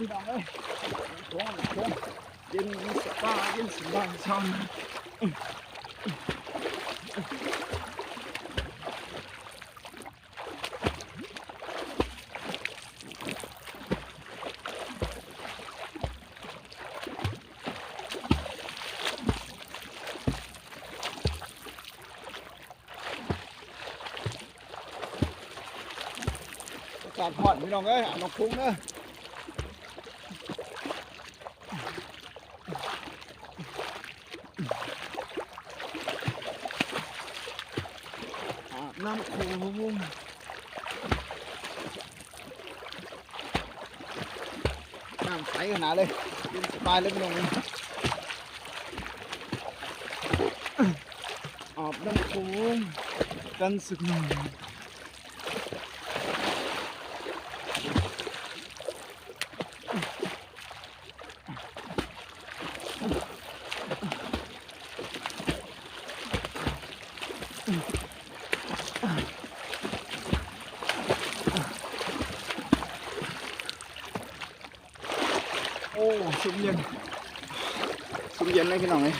พี่น้องเอ้ยโค้งโค้งเย็นสบายเย็นสบายช่างอากาศผ่อนพี่น้องเอ้ยอะนกคุ้งเด้ออ น้ำโขงน้ำใสขนาดเลยสบายเลยพี่น้องเลยอาบน้ำโขงกันสักหนึ่งอย โอ้ซุ้มเย็นซุ้มเย็นเลยพี่น้องเลย